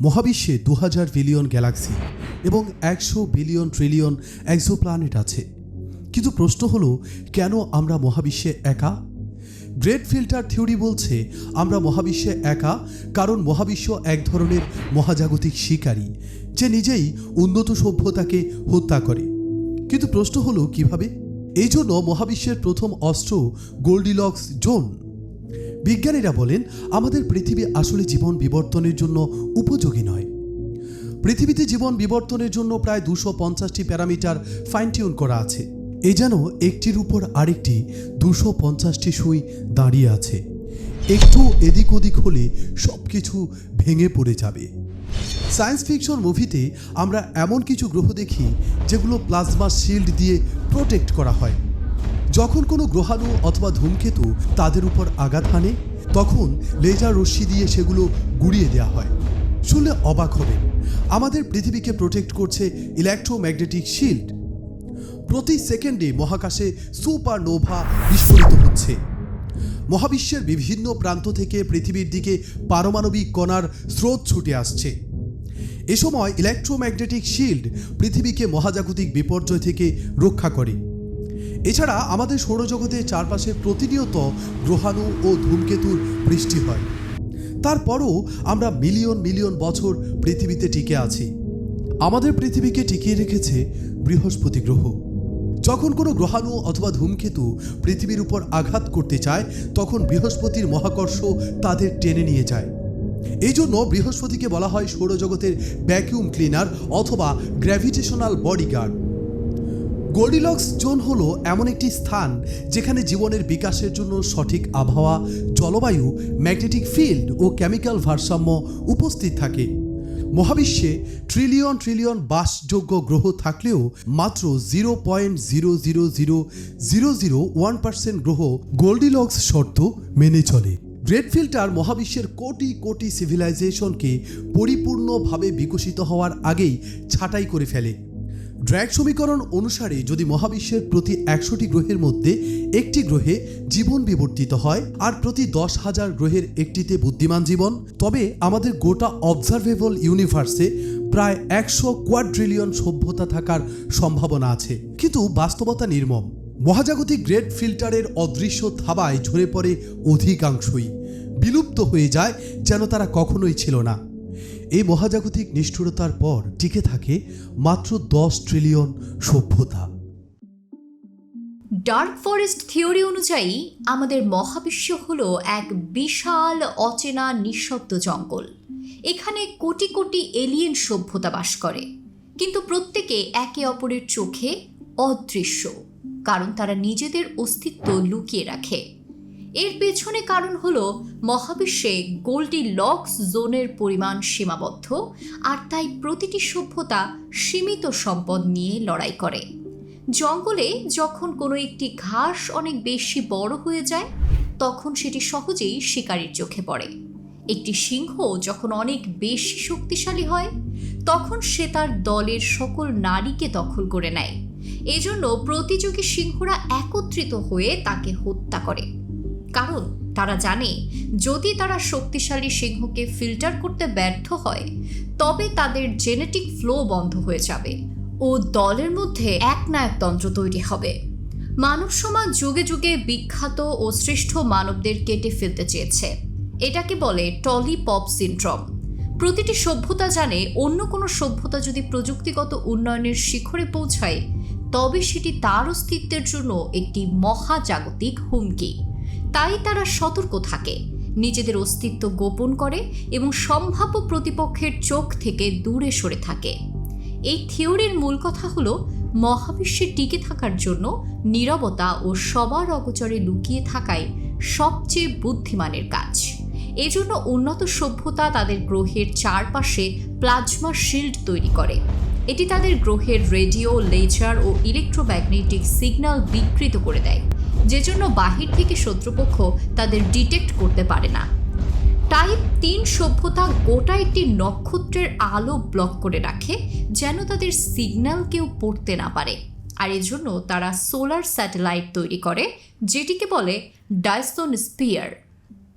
মহাবিশ্বে দু হাজার বিলিয়ন গ্যালাক্সি এবং একশো বিলিয়ন ট্রিলিয়ন প্ল্যানেট আছে। কিন্তু প্রশ্ন হলো, কেন আমরা মহাবিশ্বে একা? গ্রেট ফিল্টার থিওরি বলছে, আমরা মহাবিশ্বে একা কারণ মহাবিশ্ব এক ধরনের মহাজাগতিক শিকারী, যে নিজেই উন্নত সভ্যতাকে হত্যা করে। কিন্তু প্রশ্ন হলো কীভাবে? এই জন্য মহাবিশ্বের প্রথম অস্ত্র গোল্ডিলক্স জোন বিজ্ঞানীরা বলেন, আমাদের পৃথিবী আসলে জীবন বিবর্তনের জন্য উপযোগী নয়। পৃথিবীতে জীবন বিবর্তনের জন্য প্রায় দুশো পঞ্চাশটি প্যারামিটার ফাইন টিউন করা আছে। এ যেন একটির উপর আরেকটি দুশো পঞ্চাশটি সুই দাঁড়িয়ে আছে। একটু এদিক ওদিক হলে সব কিছু ভেঙে পড়ে যাবে। সায়েন্স ফিকশন মুভিতে আমরা এমন কিছু গ্রহ দেখি, যেগুলো প্লাজমা শিল্ড দিয়ে প্রোটেক্ট করা হয়। যখন কোনো গ্রহাণু অথবা ধূমকেতু তাদের উপর আঘাত হানে, তখন লেজার রশ্মি দিয়ে সেগুলো গুড়িয়ে দেওয়া হয়। শুনলে অবাক হবেন, আমাদের পৃথিবীকে প্রোটেক্ট করছে ইলেকট্রোম্যাগনেটিক শিল্ড প্রতি সেকেন্ডে মহাকাশে সুপারনোভা বিস্ফোরিত হচ্ছে। মহাবিশ্বের বিভিন্ন প্রান্ত থেকে পৃথিবীর দিকে পারমাণবিক কণার স্রোত ছুটে আসছে। এ সময় ইলেকট্রোম্যাগনেটিক শিল্ড পৃথিবীকে মহাজাগতিক বিপর্যয় থেকে রক্ষা করে। এছাড়া আমাদের সৌরজগতের চারপাশে প্রতিনিয়ত গ্রহাণু ও ধূমকেতুর বৃষ্টি হয়। তারপরও আমরা মিলিয়ন মিলিয়ন বছর পৃথিবীতে টিকে আছি। আমাদের পৃথিবীকে টিকিয়ে রেখেছে বৃহস্পতি গ্রহ। যখন কোনো গ্রহাণু অথবা ধূমকেতু পৃথিবীর উপর আঘাত করতে চায়, তখন বৃহস্পতির মহাকর্ষ তাদের টেনে নিয়ে যায়। এই জন্য বৃহস্পতিকে বলা হয় সৌরজগতের ভ্যাকিউম ক্লিনার অথবা গ্র্যাভিটেশনাল বডিগার্ড গোল্ডিলক্স জোন হলো এমন একটি স্থান যেখানে জীবনের বিকাশের জন্য সঠিক আবহাওয়া, জলবায়ু, ম্যাগনেটিক ফিল্ড ও কেমিক্যাল ভারসাম্য উপস্থিত থাকে। মহাবিশ্বে ট্রিলিয়ন ট্রিলিয়ন বাসযোগ্য গ্রহ থাকলেও মাত্র zero point zero zero zero zero zero one percent গ্রহ গোল্ডিলক্স শর্ত মেনে চলে। গ্রেট ফিল্টার মহাবিশ্বের কোটি কোটি সিভিলাইজেশনকে পরিপূর্ণভাবে বিকশিত হওয়ার আগেই ছাঁটাই করে ফেলে। ড্র্যাগ সমীকরণ অনুসারে যদি মহাবিশ্বের প্রতি একশোটি গ্রহের মধ্যে একটি গ্রহে জীবন বিবর্তিত হয় আর প্রতি দশ হাজার গ্রহের একটিতে বুদ্ধিমান জীবন, তবে আমাদের গোটা অবজারভেবল ইউনিভার্সে প্রায় একশো কোয়াড্রিলিয়ন সভ্যতা থাকার সম্ভাবনা আছে। কিন্তু বাস্তবতা নির্মম। মহাজাগতিক গ্রেট ফিল্টারের অদৃশ্য থাবায় ঝরে পড়ে অধিকাংশই বিলুপ্ত হয়ে যায় যেন তারা কখনোই ছিল না। এই মহাজাগতিক নিষ্ঠুরতার পর টিকে থাকে মাত্র দশ ট্রিলিয়ন সভ্যতা। ডার্ক ফরেস্ট থিওরি অনুযায়ী আমাদের মহাবিশ্ব হলো এক বিশাল অচেনা নিঃশব্দ জঙ্গল। এখানে কোটি কোটি এলিয়েন সভ্যতা বাস করে। কিন্তু প্রত্যেকে একে অপরের চোখে অদৃশ্য, কারণ তারা নিজেদের অস্তিত্ব লুকিয়ে রাখে। এর পেছনে কারণ হল মহাবিশ্বে গোল্ডি লক্স জোনের পরিমাণ সীমাবদ্ধ আর তাই প্রতিটি সভ্যতা সীমিত সম্পদ নিয়ে লড়াই করে। জঙ্গলে যখন কোনো একটি ঘাস অনেক বেশি বড় হয়ে যায়, তখন সেটি সহজেই শিকারীর চোখে পড়ে। একটি সিংহ যখন অনেক বেশি শক্তিশালী হয়, তখন সে তার দলের সকল নারীকে দখল করে নেয়। এজন্য প্রতিযোগী সিংহরা একত্রিত হয়ে তাকে হত্যা করে। কারণ তারা জানে, যদি তারা শক্তিশালী সিংহকে ফিল্টার করতে ব্যর্থ হয়, তবে তাদের জেনেটিক ফ্লো বন্ধ হয়ে যাবে ও দলের মধ্যে এক একনায়কতন্ত্র তৈরি হবে। মানব সমাজ যুগে যুগে বিখ্যাত ও শ্রেষ্ঠ মানবদের কেটে ফেলতে চেয়েছে। এটাকে বলে টলি পপ সিনড্রম। প্রতিটি সভ্যতা জানে অন্য কোনো সভ্যতা যদি প্রযুক্তিগত উন্নয়নের শিখরে পৌঁছায়, তবে সেটি তার অস্তিত্বের জন্য একটি মহাজাগতিক হুমকি। তাই তারা সতর্ক থাকে। নিজেদের অস্তিত্ব গোপন করে এবং সম্ভাব্য প্রতিপক্ষের চোখ থেকে দূরে সরে থাকে। এই থিওরির মূল কথা হলো, মহাবিশ্বে টিকে থাকার জন্য নীরবতা ও সবার অগোচরে লুকিয়ে থাকাই সবচেয়ে বুদ্ধিমানের কাজ। এজন্য উন্নত সভ্যতা তাদের গ্রহের চারপাশে প্লাজমা শিল্ড তৈরি করে। এটি তাদের গ্রহের রেডিও, লেজার ও ইলেকট্রোম্যাগনেটিক সিগন্যাল বিকৃত করে দেয়। যে জন্য বাহির থেকে শত্রুপক্ষ তাদের ডিটেক্ট করতে পারে না। টাইপ তিন সভ্যতা গোটা একটি নক্ষত্রের আলো ব্লক করে রাখে, যেন তাদের সিগন্যাল কেউ পড়তে না পারে। আর এজন্য তারা সোলার স্যাটেলাইট তৈরি করে, যেটিকে বলে ডাইসোন স্পিয়ার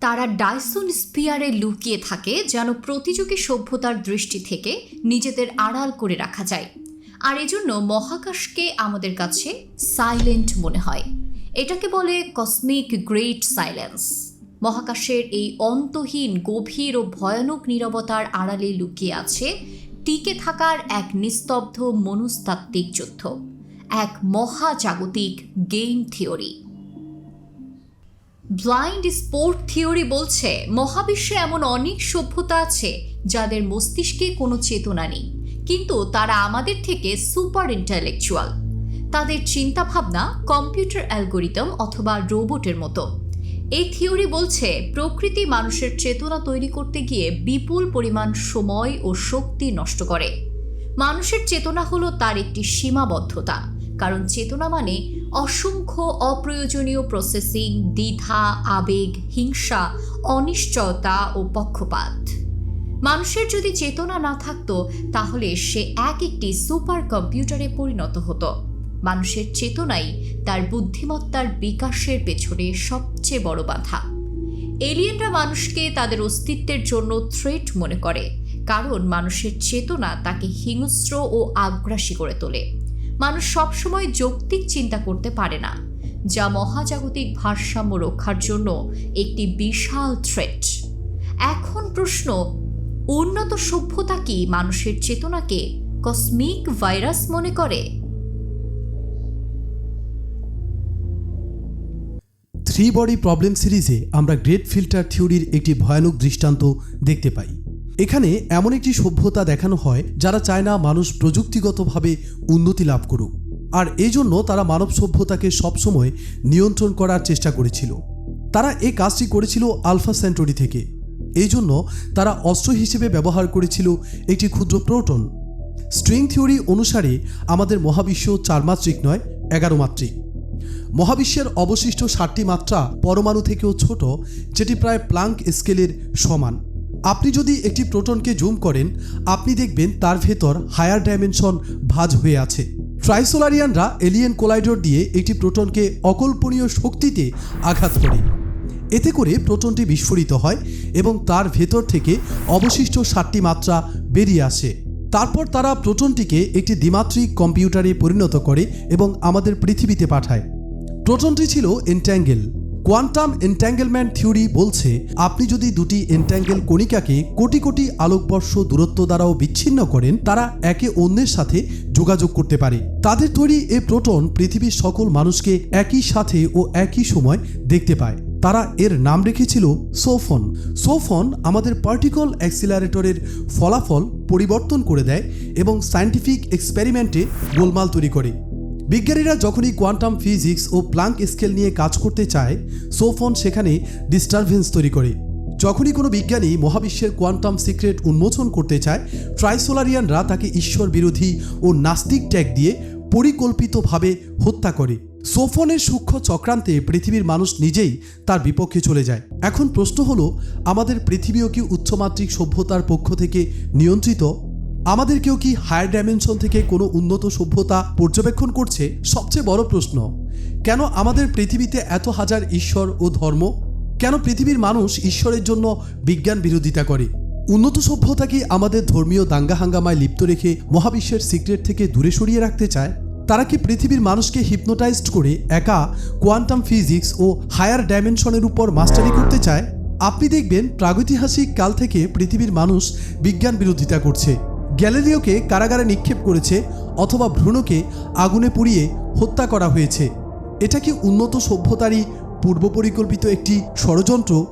তারা ডাইসন স্পিয়ারে লুকিয়ে থাকে, যেন প্রতিযোগী সভ্যতার দৃষ্টি থেকে নিজেদের আড়াল করে রাখা যায়। আর এজন্য মহাকাশকে আমাদের কাছে সাইলেন্ট মনে হয়। এটাকে বলে কসমিক গ্রেট সাইলেন্স মহাকাশের এই অন্তহীন, গভীর ও ভয়ানক নীরবতার আড়ালে লুকিয়ে আছে টিকে থাকার এক নিস্তব্ধ মনস্তাত্ত্বিক যুদ্ধ, এক মহাজাগতিক game theory blind sport theory বলছে, মহাবিশ্বে এমন অনেক সভ্যতা আছে যাদের মস্তিষ্কে কোনো চেতনা নেই, কিন্তু তারা আমাদের থেকে সুপার ইন্টালেকচুয়াল তাদের চিন্তাভাবনা কম্পিউটার অ্যালগোরিদম অথবা রোবটের মতো। এই থিওরি বলছে, প্রকৃতি মানুষের চেতনা তৈরি করতে গিয়ে বিপুল পরিমাণ সময় ও শক্তি নষ্ট করে। মানুষের চেতনা হলো তার একটি সীমাবদ্ধতা, কারণ চেতনা মানে অসংখ্য অপ্রয়োজনীয় প্রসেসিং দ্বিধা, আবেগ, হিংসা, অনিশ্চয়তা ও পক্ষপাত। মানুষের যদি চেতনা না থাকতো, তাহলে সে এক একটি সুপার কম্পিউটারে পরিণত হতো। মানুষের চেতনাই তার বুদ্ধিমত্তার বিকাশের পেছনে সবচেয়ে বড় বাধা। এলিয়েনরা মানুষকে তাদের অস্তিত্বের জন্য থ্রেট মনে করে, কারণ মানুষের চেতনা তাকে হিংস্র ও আগ্রাসী করে তোলে। মানুষ সবসময় যৌক্তিক চিন্তা করতে পারে না, যা মহাজাগতিক ভারসাম্য রক্ষার জন্য একটি বিশাল থ্রেট এখন প্রশ্ন, উন্নত সভ্যতা কি মানুষের চেতনাকে কসমিক ভাইরাস মনে করে? থ্রি বডি প্রবলেম সিরিজে আমরা গ্রেট ফিল্টার থিওরির একটি ভয়ানক দৃষ্টান্ত দেখতে পাই। এখানে এমন একটি সভ্যতা দেখানো হয় যারা চায় না মানুষ প্রযুক্তিগতভাবে উন্নতি লাভ করুক। আর এই জন্য তারা মানব সভ্যতাকে সবসময় নিয়ন্ত্রণ করার চেষ্টা করেছিল। তারা এই কাজটি করেছিল আলফা সেন্টরি থেকে। এই জন্য তারা অস্ত্র হিসেবে ব্যবহার করেছিল একটি ক্ষুদ্র প্রোটন। স্ট্রিং থিওরি অনুসারে আমাদের মহাবিশ্ব চার মাত্রিক নয়, এগারো মাত্রিক। মহাবিশ্বের অবশিষ্ট ষাটটি মাত্রা পরমাণু থেকেও ছোট, যেটি প্রায় প্লাঙ্ক স্কেলের সমান। আপনি যদি একটি প্রোটনকে জুম করেন, আপনি দেখবেন তার ভেতর হায়ার ডাইমেনশন ভাজ হয়ে আছে। ট্রাইসোলারিয়ানরা এলিয়েন কোলাইডর দিয়ে একটি প্রোটনকে অকল্পনীয় শক্তিতে আঘাত করে। এতে করে প্রোটনটি বিস্ফোরিত হয় এবং তার ভেতর থেকে অবশিষ্ট ষাটটি মাত্রা বেরিয়ে আসে। তারপর তারা প্রোটনটিকে একটি দ্বিমাত্রিক কম্পিউটারে পরিণত করে এবং আমাদের পৃথিবীতে পাঠায়। প্রোটনটি ছিল এন্ট্যাঙ্গেল। কোয়ান্টাম এন্ট্যাঙ্গেলমেন্ট থিওরি বলছে, আপনি যদি দুটি এন্ট্যাঙ্গেল কণিকাকে কোটি কোটি আলোকবর্ষ দূরত্ব দ্বারাও বিচ্ছিন্ন করেন, তারা একে অন্যের সাথে যোগাযোগ করতে পারে। তাদের তৈরি এ প্রোটন পৃথিবীর সকল মানুষকে একই সাথে ও একই সময় দেখতে পায়। তারা এর নাম রেখেছিল সোফন। সোফন আমাদের পার্টিকল অ্যাক্সিলারেটরের ফলাফল পরিবর্তন করে দেয় এবং সায়েন্টিফিক এক্সপেরিমেন্টে গোলমাল তৈরি করে। বিজ্ঞানীরা যখনই কোয়ান্টাম ফিজিক্স ও প্লাঙ্ক স্কেল নিয়ে কাজ করতে চায়, সোফন সেখানে ডিস্টারবেন্স তৈরি করে। যখনই কোনো বিজ্ঞানী মহাবিশ্বের কোয়ান্টাম সিক্রেট উন্মোচন করতে চায়, ট্রাইসোলারিয়ানরা তাকে ঈশ্বর বিরোধী ও নাস্তিক ট্যাগ দিয়ে পরিকল্পিতভাবে হত্যা করে। সোফনের সূক্ষ্ম চক্রান্তে পৃথিবীর মানুষ নিজেই তার বিপক্ষে চলে যায়। এখন প্রশ্ন হলো, আমাদের পৃথিবীও কি উচ্চমাত্রিক সভ্যতার পক্ষ থেকে নিয়ন্ত্রিত? আমাদেরকেও কি হায়ার ডাইমেনশন থেকে কোনো উন্নত সভ্যতা পর্যবেক্ষণ করছে? সবচেয়ে বড় প্রশ্ন, কেন আমাদের পৃথিবীতে এত হাজার ঈশ্বর ও ধর্ম? কেন পৃথিবীর মানুষ ঈশ্বরের জন্য বিজ্ঞান বিরোধিতা করে? উন্নত সভ্যতা কি আমাদের ধর্মীয় দাঙ্গা হাঙ্গামায় লিপ্ত রেখে মহাবিশ্বের সিক্রেট থেকে দূরে সরিয়ে রাখতে চায়? তারা কি পৃথিবীর মানুষকে হিপনোটাইজড করে একা কোয়ান্টাম ফিজিক্স ও হায়ার ডাইমেনশনের উপর মাস্টারি করতে চায়? আপনি দেখবেন প্রাগৈতিহাসিক কাল থেকে পৃথিবীর মানুষ বিজ্ঞান বিরোধিতা করছে। গ্যালিলিওকে কারাগারে নিক্ষেপ করেছে অথবা ভ্রূণকে আগুনে পুড়িয়ে হত্যা করা হয়েছে। এটা কি উন্নত সভ্যতারই পূর্ব পরিকল্পিত একটি ষড়যন্ত্র?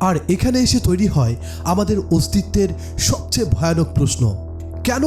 আর এখানে এসে তৈরি হয় আমাদের অস্তিত্বের সবচেয়ে ভয়ানক প্রশ্ন। কেন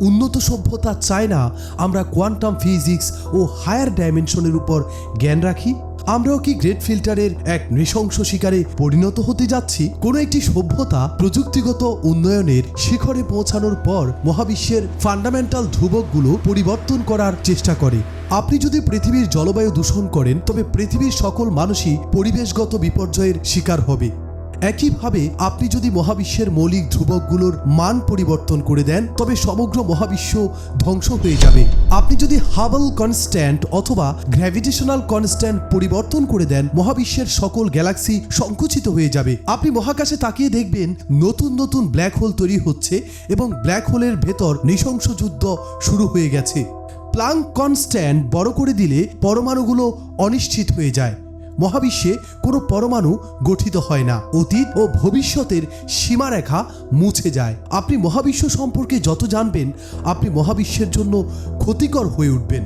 উন্নত সভ্যতা চায় না আমরা কোয়ান্টাম ফিজিক্স ও হায়ার ডাইমেনশনের উপর জ্ঞান রাখি? আমরাও কি গ্রেট ফিল্টারের এক নৃশংস শিকারে পরিণত হতে যাচ্ছি? কোনো একটি সভ্যতা প্রযুক্তিগত উন্নয়নের শিখরে পৌঁছানোর পর মহাবিশ্বের ফান্ডামেন্টাল ধ্রুবকগুলো পরিবর্তন করার চেষ্টা করে। আপনি যদি পৃথিবীর জলবায়ু দূষণ করেন, তবে পৃথিবীর সকল মানুষই পরিবেশগত বিপর্যয়ের শিকার হবে। একইভাবে আপনি যদি মহাবিশ্বের মৌলিক ধ্রুবকগুলোর মান পরিবর্তন করে দেন, তবে সমগ্র মহাবিশ্ব ধ্বংস হয়ে যাবে। আপনি যদি হাবল কনস্ট্যান্ট অথবা গ্র্যাভিটেশনাল কনস্ট্যান্ট পরিবর্তন করে দেন, মহাবিশ্বের সকল গ্যালাক্সি সংকুচিত হয়ে যাবে। আপনি মহাকাশে তাকিয়ে দেখবেন নতুন নতুন ব্ল্যাক হোল তৈরি হচ্ছে এবং ব্ল্যাক হোলের ভেতর নৃশংস যুদ্ধ শুরু হয়ে গেছে। প্লাঙ্ক কনস্ট্যান্ট বড় করে দিলে পরমাণুগুলো অনিশ্চিত হয়ে যায়। মহাবিশ্বে কোনো পরমাণু গঠিত হয় না। অতীত ও ভবিষ্যতের সীমারেখা মুছে যায়। আপনি মহাবিশ্ব সম্পর্কে যত জানবেন, আপনি মহাবিশ্বের জন্য ক্ষতিকর হয়ে উঠবেন।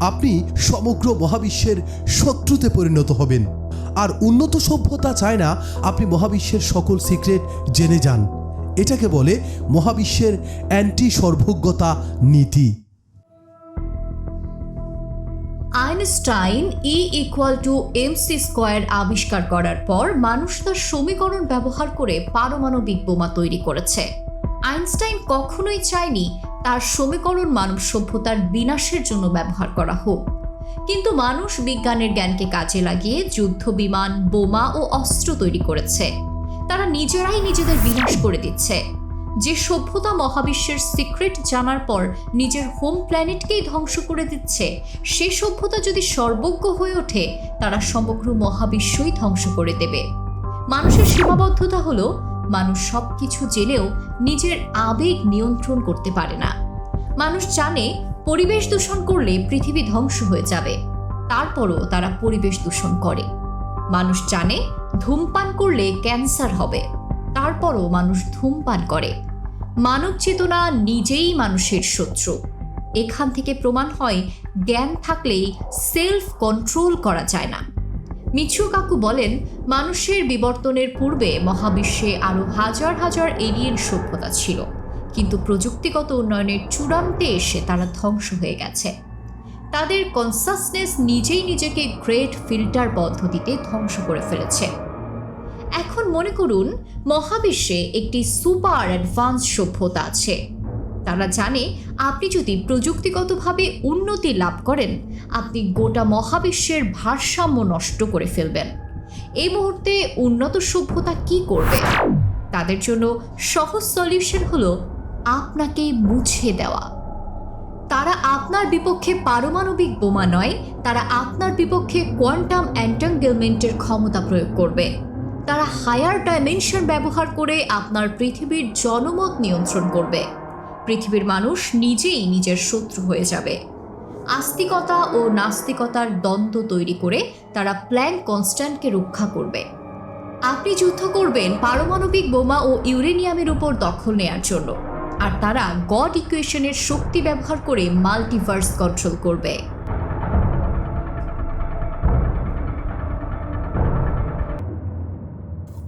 আপনি সমগ্র মহাবিশ্বের শত্রুতে পরিণত হবেন। আর উন্নত সভ্যতা চায় না আপনি মহাবিশ্বের সকল সিক্রেট জেনে যান। এটাকে বলে মহাবিশ্বের অ্যান্টি সর্বজ্ঞতা নীতি। Einstein E equal to mc square আবিষ্কার করার পর মানুষ তার সমীকরণ ব্যবহার করে পারমাণবিক বোমা তৈরি করেছে। আইনস্টাইন কখনোই চায়নি তার সমীকরণ মানব সভ্যতার বিনাশের জন্য ব্যবহার করা হোক। কিন্তু মানুষ বিজ্ঞানের জ্ঞানকে কাজে লাগিয়ে যুদ্ধ বিমান, বোমা ও অস্ত্র তৈরি করেছে। তারা নিজেরাই নিজেদের বিনাশ করে দিচ্ছে। যে সভ্যতা মহাবিশ্বের সিক্রেট জানার পর নিজের হোম প্ল্যানেটকেই ধ্বংস করে দিচ্ছে, সে সভ্যতা যদি সর্বজ্ঞ হয়ে ওঠে, তারা সমগ্র মহাবিশ্বই ধ্বংস করে দেবে। মানুষের সীমাবদ্ধতা হলো, মানুষ সব কিছু জেনেও নিজের আবেগ নিয়ন্ত্রণ করতে পারে না। মানুষ জানে পরিবেশ দূষণ করলে পৃথিবী ধ্বংস হয়ে যাবে, তারপরও তারা পরিবেশ দূষণ করে। মানুষ জানে ধূমপান করলে ক্যান্সার হবে। তারপরও মানুষ ধূমপান করে। মানব চেতনা নিজেই মানুষের শত্রু। এখান থেকে প্রমাণ হয়, জ্ঞান থাকলেই সেলফ কন্ট্রোল করা যায় না। মিছু কাকু বলেন, মানুষের বিবর্তনের পূর্বে মহাবিশ্বে আরও হাজার হাজার এলিয়েন সভ্যতা ছিল। কিন্তু প্রযুক্তিগত উন্নয়নের চূড়ান্তে এসে তারা ধ্বংস হয়ে গেছে। তাদের কনসাসনেস নিজেই নিজেকে গ্রেট ফিল্টার পদ্ধতিতে ধ্বংস করে ফেলেছে। এখন মনে করুন, মহাবিশ্বে একটি সুপার অ্যাডভান্স সভ্যতা আছে। তারা জানে, আপনি যদি প্রযুক্তিগতভাবে উন্নতি লাভ করেন, আপনি গোটা মহাবিশ্বের ভারসাম্য নষ্ট করে ফেলবেন। এই মুহূর্তে উন্নত সভ্যতা কি করবে? তাদের জন্য সহজ সলিউশন হলো আপনাকে মুছে দেওয়া। তারা আপনার বিপক্ষে পারমাণবিক বোমা নয়, তারা আপনার বিপক্ষে কোয়ান্টাম অ্যান্টাঙ্গেলমেন্টের ক্ষমতা প্রয়োগ করবে। তারা হায়ার ডাইমেনশন ব্যবহার করে আপনার পৃথিবীর জনমত নিয়ন্ত্রণ করবে। পৃথিবীর মানুষ নিজেই নিজের শত্রু হয়ে যাবে। আস্তিকতা ও নাস্তিকতার দ্বন্দ্ব তৈরি করে তারা প্ল্যান কনস্ট্যান্টকে রক্ষা করবে। আপনি যুদ্ধ করবেন পারমাণবিক বোমা ও ইউরেনিয়ামের উপর দখল নেয়ার জন্য। আর তারা গড ইকুয়েশনের শক্তি ব্যবহার করে মাল্টিভার্স কন্ট্রোল করবে।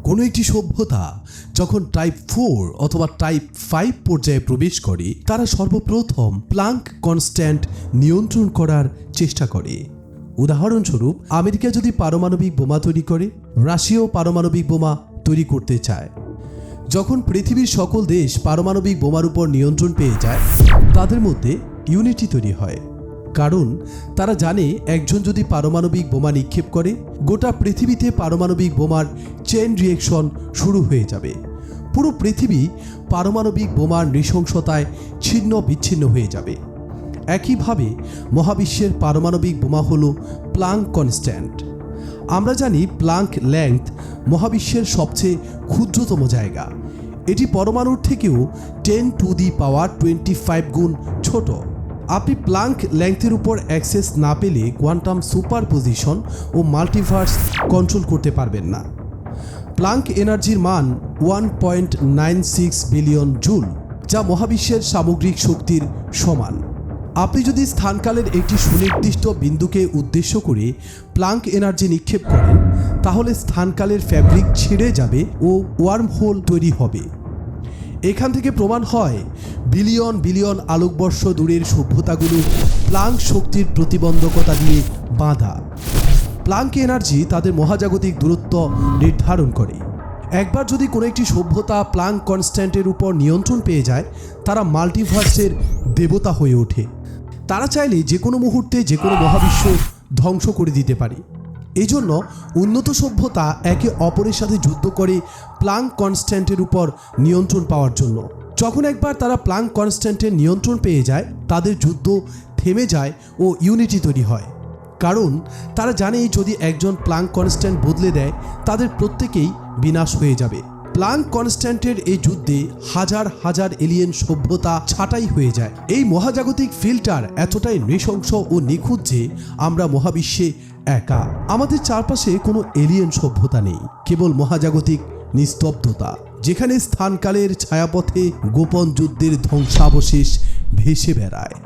কোনো একটি সভ্যতা যখন টাইপ ফোর অথবা টাইপ ফাইভ পর্যায়ে প্রবেশ করে, তারা সর্বপ্রথম প্লাঙ্ক কনস্ট্যান্ট নিয়ন্ত্রণ করার চেষ্টা করে। উদাহরণস্বরূপ, আমেরিকা যদি পারমাণবিক বোমা তৈরি করে, রাশিয়াও পারমাণবিক বোমা তৈরি করতে চায়। যখন পৃথিবীর সকল দেশ পারমাণবিক বোমার উপর নিয়ন্ত্রণ পেয়ে যায়, তাদের মধ্যে ইউনিটি তৈরি হয়। কারণ, তারা জানে একজন যদি পারমাণবিক বোমা নিক্ষেপ করে, গোটা পৃথিবীতে পারমাণবিক বোমার চেন রিয়েকশন শুরু হয়ে যাবে। পুরো পৃথিবী পারমাণবিক বোমার নৃশংসতায় ছিন্ন বিচ্ছিন্ন হয়ে যাবে। একইভাবে মহাবিশ্বের পারমাণবিক বোমা হল প্লাঙ্ক কনস্ট্যান্ট। আমরা জানি প্লাঙ্ক লেংথ মহাবিশ্বের সবচেয়ে ক্ষুদ্রতম জায়গা। এটি পরমাণুর থেকেও ten to the power twenty five গুণ ছোট। আপনি প্লাঙ্ক লেংথের উপর অ্যাক্সেস না পেলে কোয়ান্টাম সুপার পজিশন ও মাল্টিভার্স কন্ট্রোল করতে পারবেন না। প্লাঙ্ক এনার্জির মান one point nine six billion joule, যা মহাবিশ্বের সামগ্রিক শক্তির সমান। আপনি যদি স্থানকালের একটি সুনির্দিষ্ট বিন্দুকে উদ্দেশ্য করে প্লাঙ্ক এনার্জি নিক্ষেপ করেন, তাহলে স্থানকালের ফ্যাব্রিক ছিঁড়ে যাবে ও ওয়ার্ম হোল তৈরি হবে। এখান থেকে প্রমাণ হয়, বিলিয়ন বিলিয়ন আলোকবর্ষ দূরের সভ্যতাগুলো প্লাঙ্ক শক্তির প্রতিবন্ধকতা দিয়ে বাঁধা। প্লাঙ্ক এনার্জি তাদের মহাজাগতিক দূরত্ব নির্ধারণ করে। একবার যদি কোনো একটি সভ্যতা প্লাঙ্ক কনস্ট্যান্টের উপর নিয়ন্ত্রণ পেয়ে যায়, তারা মাল্টিভার্সের দেবতা হয়ে ওঠে। তারা চাইলে যে কোনো মুহূর্তে যে কোনো মহাবিশ্ব ধ্বংস করে দিতে পারে। এই জন্য উন্নত সভ্যতা একে অপরের সাথে যুদ্ধ করে প্লাং কনস্ট্যান্টের উপর নিয়ন্ত্রণ পাওয়ার জন্য। যখন একবার তারা প্লাং কনস্ট্যান্টের নিয়ন্ত্রণ পেয়ে যায়, তাদের যুদ্ধ থেমে যায় ও ইউনিটি তৈরি হয়। কারণ তারা জানে যদি একজন প্লাং কনস্ট্যান্ট বদলে দেয়, তাদের প্রত্যেকেই বিনাশ হয়ে যাবে। প্লাং কনস্ট্যান্টের এই যুদ্ধে হাজার হাজার এলিয়েন সভ্যতা ছাঁটাই হয়ে যায়। এই মহাজাগতিক ফিল্টার এতটাই নৃশংস ও নিখুঁত যে আমরা মহাবিশ্বে একা। আমাদের চারপাশে কোনো এলিয়েন সভ্যতা নেই, কেবল মহাজাগতিক নিস্তব্ধতা, যেখানে স্থানকালের ছায়াপথে গোপন যুদ্ধের ধ্বংসাবশেষ ভেসে বেড়ায়।